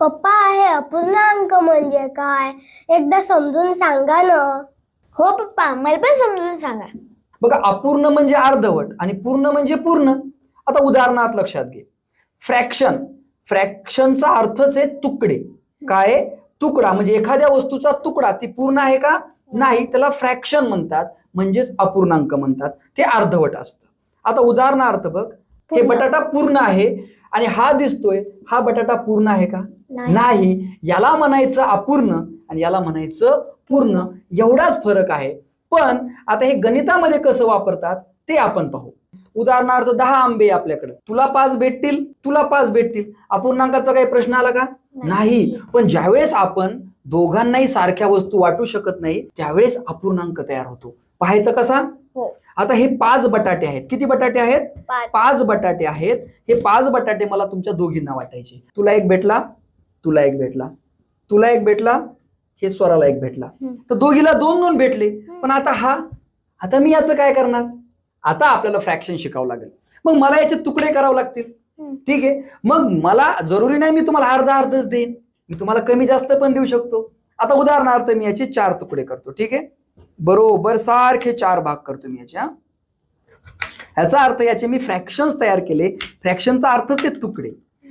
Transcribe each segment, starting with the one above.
पप्पा हे अपूर्णांक म्हणजे काय? एकदा समजून सांगा ना. हो पप्पा मला पण समजून सांगा. बघा अपूर्ण म्हणजे अर्धवट आणि पूर्ण म्हणजे पूर्ण. आता उदाहरणार्थ लक्षात घे. फ्रॅक्शन. फ्रॅक्शनचा अर्थच आहे तुकडे. काय? आहे? तुकडा म्हणजे एखाद्या वस्तूचा तुकडा ती पूर्ण आहे का? नाही त्याला फ्रॅक्शन म्हणतात. म्हणजेच अपूर्णांक म्हणतात. ते अर्धवट असतं. आता उदाहरणार्थ बघ हे. बटाटा पूर्ण आहे आणि हा दिसतोय हा बटाटा पूर्ण आहे का? नाही. याला म्हणायचं अपूर्ण आणि याला म्हणायचं पूर्ण. एवढाच फरक आहे. पण आता हे गणितामध्ये कसं वापरतात ते आपण पाहू. उदाहरणार्थ दहा आंबे आपल्याकडे. तुला पाच भेटतील तुला पाच भेटतील. अपूर्णांकाचा काही प्रश्न आला का? नाही. पण ज्यावेळेस आपण दोघांनाही सारख्या वस्तू वाटू शकत नाही त्यावेळेस अपूर्णांक तयार होतो. पाहायचं कसा? हो. आता हे पाच बटाटे आहेत. किती बटाटे आहेत? पाच. बटाटे आहेत. हे पाच बटाटे मला तुमच्या दोघींना वाटायचे. तुला एक भेटला? तुला एक भेटला. तुला एक भेटला? हे स्वराला एक भेटला. तर दोघीला दोन दोन भेटले. पण आता हा? आता मी याचं काय करणार? आता आपल्याला फ्रॅक्शन शिकावं लागेल. मग मला याचे तुकडे करावे लागतील. ठीक आहे? मग मला जरुरी नाही मी तुम्हाला अर्धा अर्धच देईन. मी तुम्हाला कमी जास्त पण देऊ शकतो. आता उदाहरणार्थ मी याचे चार तुकडे करतो. ठीक आहे? बरोबर सारखे चार भाग करतो मी याचे हा. याचा अर्थ याचे मी फ्रॅक्शन्स तयार केले. फ्रॅक्शनचा अर्थच आहे तुकडे.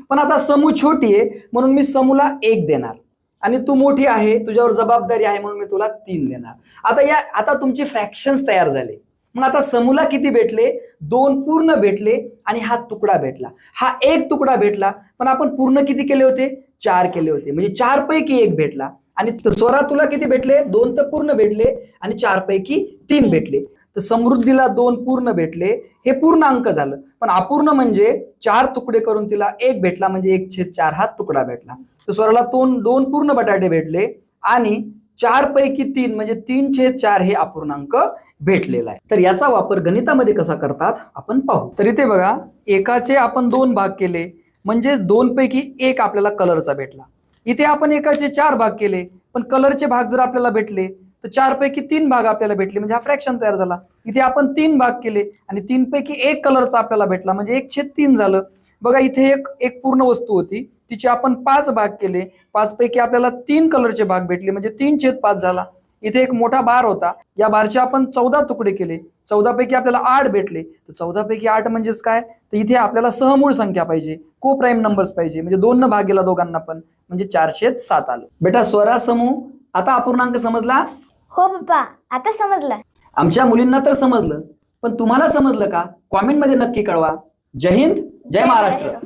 पण आता समूह छोटी आहे म्हणून मी समूला एक देणार. आणि तू मोठी आहे तुझ्यावर जबाबदारी आहे म्हणून मी तुला तीन देणार. आता या आता तुमचे फ्रॅक्शन्स तयार झाले. मग आता समूला किती भेटले? दोन पूर्ण भेटले आणि हा तुकडा भेटला. हा एक तुकडा भेटला पण आपण पूर्ण किती केले होते? चार केले होते. म्हणजे चार पैकी एक भेटला. आणि त- स्वरा तुला किती भेटले? दोन तर पूर्ण भेटले आणि चार पैकी तीन. भेटले. तर समृद्धीला दोन पूर्ण भेटले. हे पूर्ण अंक झालं. पण अपूर्ण म्हणजे चार तुकडे करून तिला एक भेटला म्हणजे एक छेद चार हा तुकडा भेटला. तर स्वराला दोन दोन पूर्ण बटाटे भेटले आणि चार पैकी तीन म्हणजे तीन छेद चार हे अपूर्णांक भेटलेला आहे. तर याचा वापर गणितामध्ये कसा करतात? आपण पाहू. तर इथे बघा एकाचे आपण दोन भाग केले. म्हणजे दोन पैकी एक आपल्याला कलरचा भेटला. इथे आपण एकाचे चार भाग केले पण कलरचे भाग जर आपल्याला भेटले तर चार पैकी तीन भाग आपल्याला भेटले म्हणजे हा फ्रॅक्शन तयार झाला. इथे आपण तीन भाग केले आणि तीन पैकी एक कलरचा आपल्याला भेटला म्हणजे एक छेद तीन झालं. बघा इथे एक एक पूर्ण वस्तू होती तिचे आपण पाच भाग केले पाच पैकी आपल्याला तीन कलरचे भाग भेटले म्हणजे तीन छेद पाच झाला. इथे एक मोठा बार होता या बारचे आपण चौदा तुकडे केले चौदा पैकी आपल्याला आठ भेटले तर चौदा पैकी आठ म्हणजेच काय? तर इथे आपल्याला सहमूळ संख्या पाहिजे को प्राईम नंबर्स पाहिजे म्हणजे दोन न भाग गेला दोघांना पण. म्हणजे चारशे सात आलं. बेटा स्वरा समूह आता अपूर्णांक समजला? हो पप्पा आता समजलं. आमच्या मुलींना तर समजलं पण तुम्हाला समजलं का? कॉमेंटमध्ये नक्की कळवा. जय हिंद जय महाराष्ट्र.